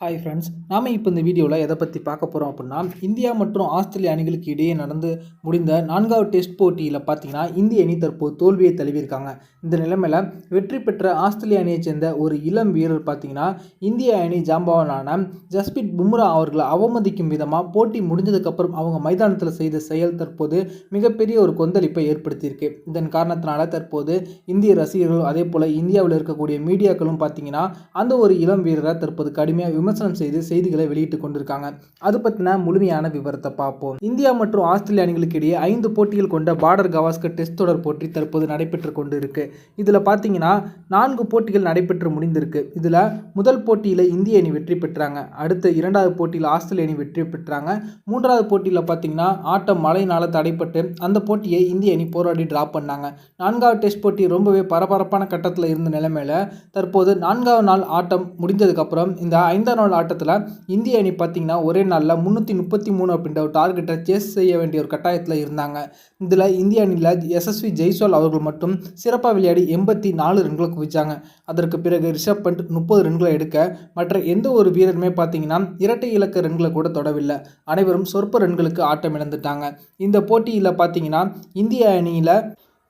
Hi friends நாம் இப்போ இந்த வீடியோவில் எதை பற்றி பார்க்க போகிறோம் அப்படின்னா இந்தியா மற்றும் ஆஸ்திரேலிய அணிகளுக்கு இடையே நடந்து முடிந்த நான்காவது டெஸ்ட் போட்டியில் பார்த்தீங்கன்னா இந்திய அணி தற்போது தோல்வியை தழுவியிருக்காங்க. இந்த நிலைமையில் வெற்றி பெற்ற ஆஸ்திரேலிய அணியைச் சேர்ந்த ஒரு இளம் வீரர் பார்த்தீங்கன்னா இந்திய அணி ஜாம்பவானான ஜஸ்பிட் பும்ரா அவர்களை அவமதிக்கும் விதமாக போட்டி முடிஞ்சதுக்கப்புறம் அவங்க மைதானத்தில் செய்த செயல் தற்போது மிகப்பெரிய ஒரு கொந்தளிப்பை ஏற்படுத்தியிருக்கு. இதன் காரணத்தினால தற்போது இந்திய ரசிகர்களும் அதே போல் இந்தியாவில் இருக்கக்கூடிய மீடியாக்களும் பார்த்தீங்கன்னா அந்த ஒரு இளம் வீரரை தற்போது கடுமையாக விமர்சனம் செய்து செய்திகளை வெளியிட்டு கொண்டிருக்காங்க. அது பற்றின முழுமையான விவரத்தை பார்ப்போம். இந்தியா மற்றும் ஆஸ்திரேலிய அணிகளுக்கு இடையே ஐந்து போட்டிகள் கொண்ட பார்டர் கவாஸ்கர் டெஸ்ட் தொடர் போட்டி தற்போது நடைபெற்று கொண்டு இருக்கு இதில் பார்த்தீங்கன்னா நான்கு போட்டிகள் நடைபெற்று முடிந்திருக்கு. இதில் முதல் போட்டியில் இந்திய அணி வெற்றி பெற்றாங்க. அடுத்த இரண்டாவது போட்டியில் ஆஸ்திரேலிய அணி வெற்றி பெற்றாங்க. மூன்றாவது போட்டியில் பார்த்தீங்கன்னா ஆட்டம் மழையினால் தடைப்பட்டு அந்த போட்டியை இந்திய அணி போராடி டிராப் பண்ணாங்க. நான்காவது டெஸ்ட் போட்டி ரொம்பவே பரபரப்பான கட்டத்தில் இருந்த நிலைமையில் தற்போது நான்காவது நாள் ஆட்டம் முடிஞ்சதுக்கப்புறம் இந்த ஐந்தாவது நாள் ஆட்டத்தில் இந்திய அணி பார்த்தீங்கன்னா ஒரே நாளில் முந்நூற்றி முப்பத்தி மூணு அப்படின்ற ஒரு டார்கெட்டை சேஸ் செய்ய வேண்டிய ஒரு கட்டாயத்தில் இருந்தாங்க. இதில் இந்திய அணியில் எஸ்எஸ்வி ஜெய்ஸ்வால் அவர்கள் மட்டும் சிறப்பாக விளையாடி எண்பத்தி நாலு ரன்களை குவிச்சாங்க. அதற்கு பிறகு ரிஷப் பண்ட் முப்பது ரன்களை எடுக்க மற்ற எந்த ஒரு வீரருமே பார்த்தீங்கன்னா இரட்டை இலக்க ரன்களை கூட தொடவில்லை. அனைவரும் சொற்ப ரன்களுக்கு ஆட்டம் இழந்துட்டாங்க. இந்த போட்டியில் பார்த்தீங்கன்னா இந்திய அணியில்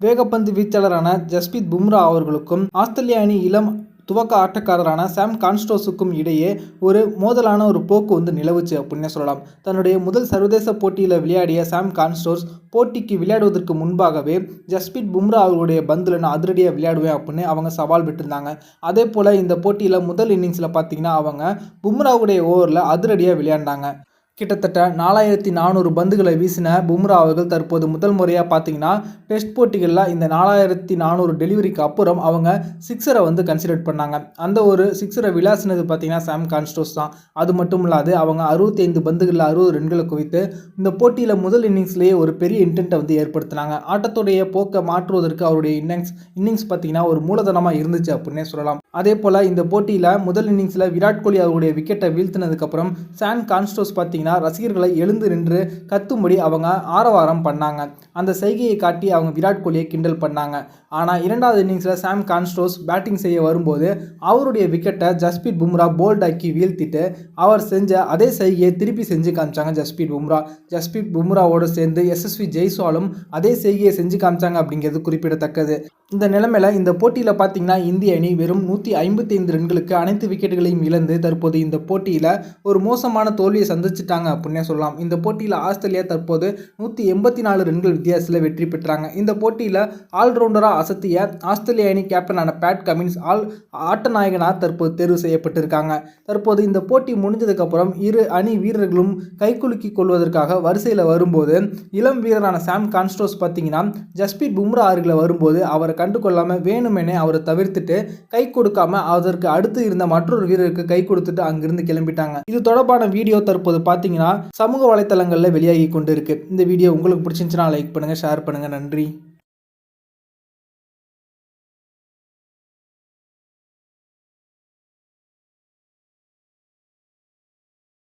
வேகப்பந்து வீச்சாளரான ஜஸ்பித் பும்ரா அவர்களுக்கும் ஆஸ்திரேலிய அணி இளம் துவக்க ஆட்டக்காரரான சாம் கான்ஸ்டோஸுக்கும் இடையே ஒரு மோதலான ஒரு போக்கு வந்து நிலவுச்சு அப்படின்னே சொல்லலாம். தன்னுடைய முதல் சர்வதேச போட்டியில் விளையாடிய சாம் கான்ஸ்டோஸ் போட்டிக்கு விளையாடுவதற்கு முன்பாகவே ஜஸ்பித் பும்ரா அவர்களுடைய பந்தில் நான் அதிரடியாக விளையாடுவேன் அப்படின்னு அவங்க சவால் விட்டுருந்தாங்க. அதே போல் இந்த போட்டியில் முதல் இன்னிங்ஸில் பார்த்தீங்கன்னா அவங்க பும்ராவுடைய ஓவரில் அதிரடியாக விளையாண்டாங்க. கிட்டத்தட்ட நாலாயிரத்தி நானூறு பந்துகளை வீசின பும்ரா அவர்கள் தற்போது முதல் முறையாக பார்த்தீங்கன்னா டெஸ்ட் போட்டிகளில் இந்த நாலாயிரத்தி நானூறு டெலிவரிக்கு அப்புறம் அவங்க சிக்ஸரை வந்து கன்சிடர் பண்ணாங்க. அந்த ஒரு சிக்ஸரை விளாசினது பார்த்தீங்கன்னா சாம் கான்ஸ்டோஸ் தான். அது மட்டும் இல்லாது அவங்க அறுபத்தைந்து பந்துகளில் அறுபது ரன்களை குவித்து இந்த போட்டியில் முதல் இன்னிங்ஸ்லேயே ஒரு பெரிய இன்டென்ட்டை வந்து ஏற்படுத்தினாங்க. ஆட்டத்துடைய போக்கை மாற்றுவதற்கு அவருடைய இன்னிங்ஸ் இன்னிங்ஸ் பார்த்தீங்கன்னா ஒரு மூலதனமாக இருந்துச்சு அப்படின்னே சொல்லலாம். அதே போல் இந்த போட்டியில் முதல் இன்னிங்ஸில் விராட் கோலி அவருடைய விக்கெட்டை வீழ்த்தினதுக்கப்புறம் சாம் கான்ஸ்டோஸ் பார்த்தீங்கன்னா ரசிகர்களை எழுந்து நின்று கத்தும்படி அவங்க ஆரவாரம் பண்ணாங்க. அந்த செய்கையை காட்டி அவங்க விராட் கோலியை கிண்டல் பண்ணாங்க. ஆனால் இரண்டாவது இன்னிங்ஸில் சாம் கான்ஸ்டோஸ் பேட்டிங் செய்ய வரும்போது அவருடைய விக்கெட்டை ஜஸ்பீத் பும்ரா போல்டாக்கி வீழ்த்திட்டு அவர் செஞ்ச அதே செய்கையை திருப்பி செஞ்சு காமிச்சாங்க ஜஸ்பீத் பும்ரா. ஜஸ்பீத் பும்ராவோடு சேர்ந்து எஸ்எஸ்வி ஜெய்ஸ்வாலும் அதே செய்கையை செஞ்சு காமிச்சாங்க அப்படிங்கிறது குறிப்பிடத்தக்கது. இந்த நிலைமையில் இந்த போட்டியில் பார்த்தீங்கன்னா இந்திய அணி வெறும் நூற்றி ஐம்பத்தைந்து ரன்களுக்கு அனைத்து விக்கெட்டுகளையும் இழந்து தற்போது இந்த போட்டியில் ஒரு மோசமான தோல்வியை சந்திச்சிட்டாங்க. அப்படின்னே சொல்லலாம். இந்த போட்டியில் ஆஸ்திரேலியா தற்போது நூற்றி எண்பத்தி நாலு ரன்கள் வித்தியாசத்தில் வெற்றி பெற்றாங்க. இந்த போட்டியில் ஆல்ரவுண்டராக அசத்திய ஆஸ்திரேலிய அணி கேப்டனான பேட் கமின்ஸ் ஆல் ஆட்ட நாயகனாக தற்போது தேர்வு செய்யப்பட்டிருக்காங்க. தற்போது இந்த போட்டி முடிஞ்சதுக்கப்புறம் இரு அணி வீரர்களும் கைக்குலுக்கி கொள்வதற்காக வரிசையில் வரும்போது இளம் வீரரான சாம் கான்ஸ்டோஸ் பார்த்தீங்கன்னா ஜஸ்பீத் பும்ரா அருகில் வரும்போது அவரை கண்டு கொள்ளாமல் வேணுமெனே அவரை தவிர்த்துட்டு கை கொடுக்காம அதற்கு அடுத்து இருந்த மற்றொரு வீரருக்கு கை கொடுத்துட்டு அங்கிருந்து கிளம்பிட்டாங்க. இது தொடர்பான வீடியோ தற்போது பார்த்து பார்த்தீங்கன்னா சமூக வலைத்தளங்களில் வெளியாகி கொண்டு இருக்கு இந்த வீடியோ உங்களுக்கு பிடிச்சிருந்துச்சுன்னா லைக் பண்ணுங்க ஷேர் பண்ணுங்க. நன்றி.